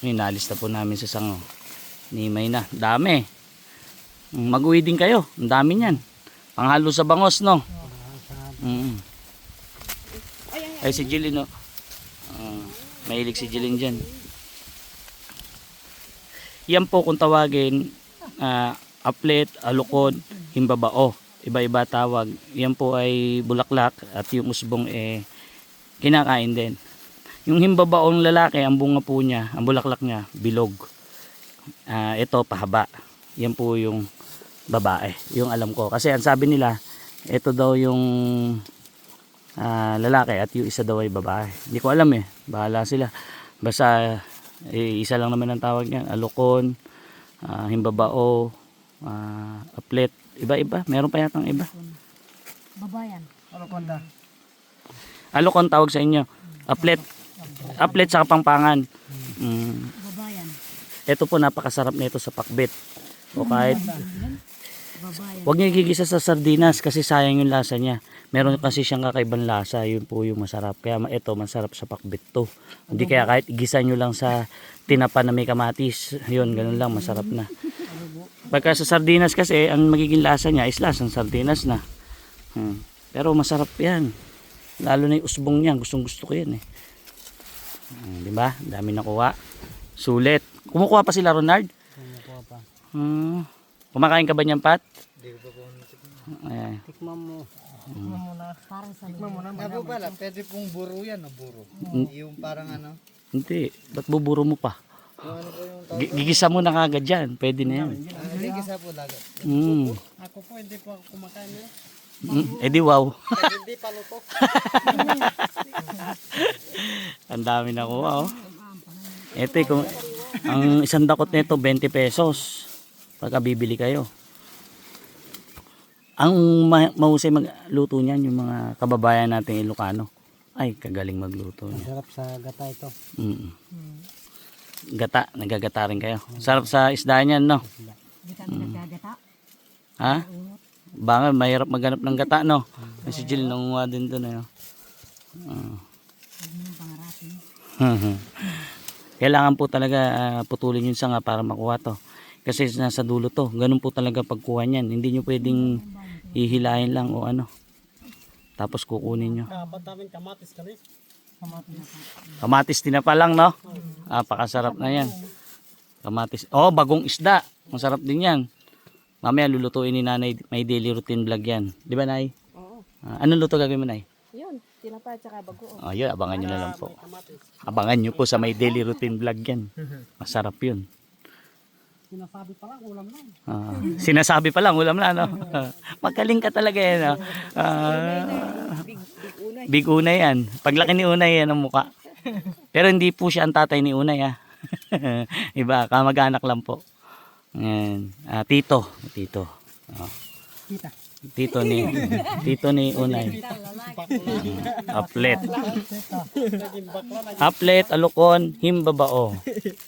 Inalis na po namin sa sango. Nimay na. Dami. Mag-uwi din kayo. Ang dami niyan. Panghalo sa bangos, no? Mm. Ay, si Jilin, no? Ah, mahilig si Jilin dyan. Yan po kung tawagin, ah, aplet, alukod, himbabao. Iba-iba tawag. Yan po ay bulaklak at yung usbong eh kinakain din. Yung himbabaong lalaki, ang bunga po niya, ang bulaklak niya, bilog. Ah, ito, pahaba. Yan po yung babae. Yung alam ko. Kasi ang sabi nila, ito daw yung ah, lalaki at yung isa daw ay babae. Hindi ko alam eh. Bahala sila. Basta eh, isa lang naman ang tawag niyan. Alukon, ah, himbabao, ah, aplet. Iba-iba. Meron pa yatang iba. Babayan. Ano kanda? Alukon tawag sa inyo. Aplet. Aplet sa kapangpangan. Mm. Babayan. Ito po napakasarap nito sa pakbet. O kahit. Huwag niyo igigisa sa sardinas kasi sayang yung lasa niya. Meron kasi siyang kakaibang lasa, yun po yung masarap. Kaya ito, masarap sa pakbit to. Hindi kaya kahit igisa nyo lang sa tinapa na may kamatis, yun, ganun lang, masarap na. Pagka sa sardinas kasi, ang magiging lasa niya is lasang sardinas na. Hmm. Pero masarap yan. Lalo na yung usbong niya, gustong gusto ko yan eh. Hmm, di ba? Dami nakuha. Sulit. Kumukuha pa sila, Ronald? Kumukuha pa. Hmm. Kumakain ka ba niyan, Pat? Hindi ko pa po. Ayan. Tikman mo. Tikman mo na. Parang sa Tikman mo na. Po pala, pwede pong buro yan, o buro. Yung parang ano. Hindi. Ba't buburo mo pa? Ano. Gi- Gigisa mo na kagad yan. Pwede na yan. Ah, kisa po lagat. Mm. Ako po, hindi po ako kumakain. Mm. Eh di wow. hindi pa luto. Ang dami na kuha oh. Ito eh, kung, ang isang dakot nito 20 pesos. Pagka bibili kayo. Ang ma- mahusay magluto niyan yung mga kababayan nating Ilocano. Ay, kagaling magluto niya. Sarap sa gata ito. Mm. Gata, nagagata rin kayo. Sarap sa isda niyan, no? Hindi kami nagkagata. Ha? Baka mahirap maghanap ng gata, no? Kasi Jill nangunga din doon, eh. no? Ah. Pangarapin. Kailangan po talaga ah, putulin yung sanga para makuha to. Kasi nasa dulo to. Ganun po talaga pagkuha niyan. Hindi nyo pwedeng hihilahin lang o ano. Tapos kukunin nyo. Kapat namin kamatis kami. Kamatis. Kamatis tinapa lang, no? Ah, pakasarap na yan. Kamatis. Oh, bagong isda. Masarap din yan. Mamaya lulutuin ni nanay. May daily routine vlog yan. Di ba, nay? Oo. Ah, anong luto gagawin mo, nay? Yun, tinapa at saka bago. Oh, yun, abangan nyo na lang po. Abangan nyo po sa may daily routine vlog yan. Masarap yun. Sinasabi pa lang, ulam lang. Ah, sinasabi pa lang, ulam na, no? Magaling ka talaga yan, no? Ah, Big, big unay. big unay yan. Paglaki ni unay yan ang muka. Pero hindi po siya ang tatay ni unay, ha? Iba, kamag-anak lang po. Yan. Ah, tito. Tito. Ah, Kita. tito ni tito ni unay. Aplet. Aplet, alukon, himbabao.